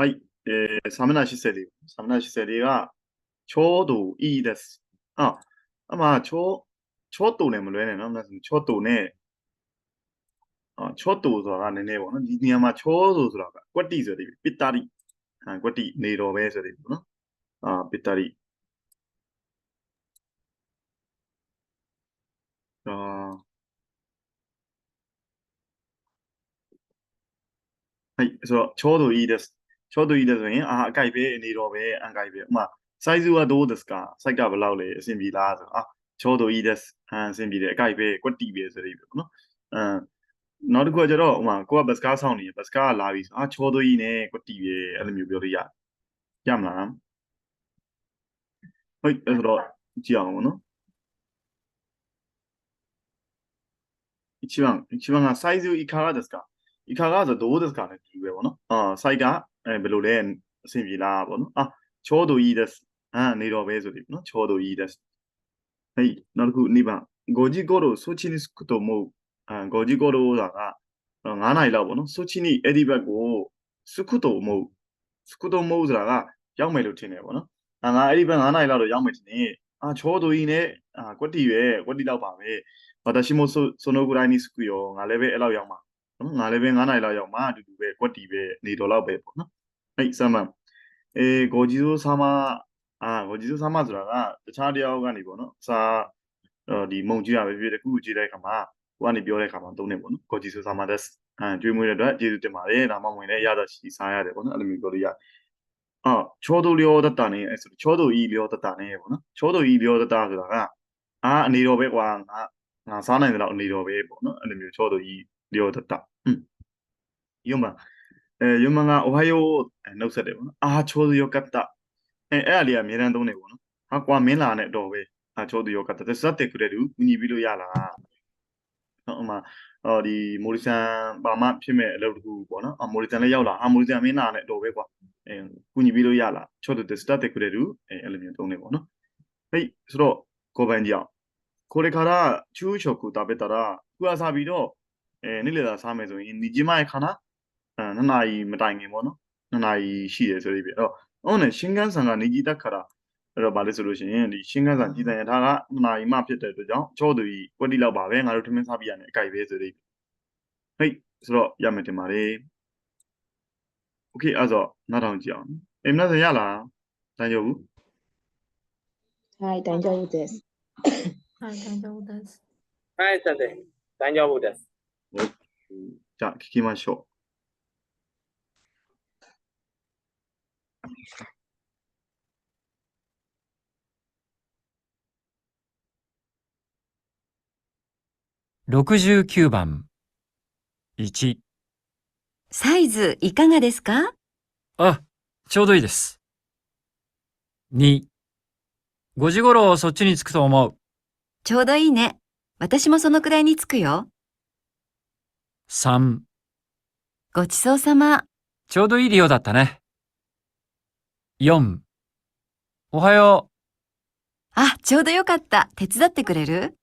はい、えー、サムナシセリ。サムナシセリが、ちょうどいいです。あ、あまあ、ちょ、ちょっとね、もろね、なんだちょっとね、あ、ちょっとဆိုတာကနည်းနည်းပေါ့နော်ဒီနေရာမှာချောဆိုဆိုတာကကွက်တီဆိုတယ်ပိတ္တာရီဟာကွက်တီနေတော်ပဲဆိုတယ်ပေါ့နော်အာပိတ္တာရီအာはいဆိုတော့ちょうどいいです ちょうどいいですဆိုရင်အာအကြိုက်ပဲနေတော်ပဲအန်ကြိုက်ပဲဥပမာ size ကどうですか size ကဘယ်လောက်လဲအဆင်ပြေလားဆိုတော့အာちょうどいいですအအဆင်ပြေတယ်အကြိုက်ပဲကွက်တီပဲဆိုတယ်ပေါ့နော်အမ်နောက်တစ်ခုကကျတော့ဥပမာကိုကဘတ်စကားဆောင်နေဘတ်စကားကလာပြီဆိုအာချောတော်ကြီးနဲ့ကွက်တီပဲအဲ့လိုမျိုးပြောလို့ရရမလားဟုတ်အဲ့ဆိုတော့ကြည့်အောင်ပေါ့နော်一番一番がサイズいかがですかいかがဆိုどうですかねっていうပဲပေါ့နော်အာ site က အဲဘယ်လိုလဲအဆင်ပြေလားပေါ့နော်အာချောတူကြီးတက်အာနေတော့ပဲဆိုပြီးနော်ချောတူကြီးတက်ဟဲ့နောက်တစ်ခုနိဗ္ဗာန်ဂိုဂျီကိုရိုဆိုချီနီစကုတိုမိုအာဂိုဂျီကိုရိုဆိုတာက9နိုင်လောက်ပေါ့နော်ဆိုချီနီအဲ့ဒီဘက်ကိုစကုတိုမိုစကုတိုမိုဆိုတာကရောက်မယ်လို့ထင်တယ်ပေါ့နော်အာငါအဲ့ဒီဘက်9နိုင်လောက်တော့ရောက်မယ်ထင်တယ်အာချောတူကြီးနဲ့အာကွက်တီပဲကွက်တီလောက်ပါပဲဘာတရှိမိုဆိုဆိုနိုဂူရိုင်းနီစကူယောငါလည်းပဲအဲ့လောက်ရောက်မှာ နော်ငါလည်းပဲ9နိုင်လောက်ရောက်မှအတူတူပဲကွက်တီပဲနေတော်လောက်ပဲပေါ့နော်အဲ့ဆမ်းမအေးကိုကြီးစိုးဆာမအာကိုကြီးစိုးဆာမဆိုတာကတခြားတယောက်ကနေပေါ့နော်စာဒီမုံကြီးရပဲဖြစ်တဲ့ခုခုကြည့်တဲ့အခါမှာကိုကနေပြောတဲ့အခါမှာသုံးနေပေါ့နော်ကိုကြီးစိုးဆာမတက်အဲကြွေးမွေးတဲ့အတွက်ကျေးဇူးတင်ပါတယ်ဒါမှမဟုတ်လည်းရတာရှိစားရတယ်ပေါ့နော်အဲ့လိုမျိုးပြောလို့ရအော်ချောတူလျောတတနဲ့အဲ့ဆိုချောတူဤလျောတတနဲ့ပေါ့နော်ချောတူဤလျောတတဆိုတာကအာအနေတော်ပဲကွာငါငါစားနိုင်တယ်လို့အနေတော်ပဲပေါ့နော်အဲ့လိုမျိုးချောတူဤလျောတတ Yuma eh Yuma က Ohio နှုတ်ဆက်တယ်ပေါ့နော် Ah chose your capta အဲအဲ့အလေးကအများတန်းသုံးတယ်ပေါ့နော်ဟာကွာမင်းလာနဲ့တော့ပဲ Ah chose your capta သတ်တယ်ခုတည်းတူညီပြီးလို့ရလားနော်အမအော်ဒီမိုရီဆန်ပါမဖြစ်မဲ့အလုပ်တခုပေါ့နော်အမိုရီဆန်လည်းရောက်လာအမိုရီဆန်မင်းလာနဲ့တော့ပဲကွာအဲကုညီပြီးလို့ရလား chose the start တဲ့ခုတည်းတူအဲအဲ့လိုမျိုးသုံးတယ်ပေါ့နော်ဟေးဆိုတော့ကိုပိုင်ကြောင်ကိုရခါရချူးချော်ကူတာပဲတာရာသူအစားပြီးတော့ အဲနေ့လည်သာစားမယ်ဆိုရင်ညီကြီးမရဲ့ခါနာအဲနှစ်နာရီမတိုင်ခင်ပေါ့နော်နှစ်နာရီရှိတယ်ဆိုပြီးပြအဲ့တော့ဟုတ်တယ်ရှင်ကန်းဆန်ကနေကြီးတက်ခါတာအဲ့တော့ဗာလဲဆိုလို့ရှိရင်ဒီရှင်ကန်းဆန်ကြီးတန်ရထားကနှစ်နာရီမှဖြစ်တဲ့အတွက်ကြောင့်ချောသူကြီးကွက်တိလောက်ပါပဲငါတို့ထမင်းစားပြရမယ်အကြိုက်ပဲဆိုပြီးဟိတ်ဆိုတော့ရမယ်တင်ပါတယ်โอเคအဲ့တော့နောက်ထောင်ကြည့်အောင်အိမ်မဆန်ရလားတန်ကျော်ဘူး Hi တန်ကျော်ဘူး this Hi တန်ကျော်ဘူး this Hi ဆက်တယ်တန်ကျော်ဘူး this じゃあ聞きましょ69番。1、サイズいかがですか？あ、ちょうどいいです。2、5時頃そっちに着くと思う。ちょうどいいね。私もそのくらいに着くよ。3、ごちそうさま。ちょうどいい量だったね。4、おはよあ、ちょうどよかった。手伝ってくれる？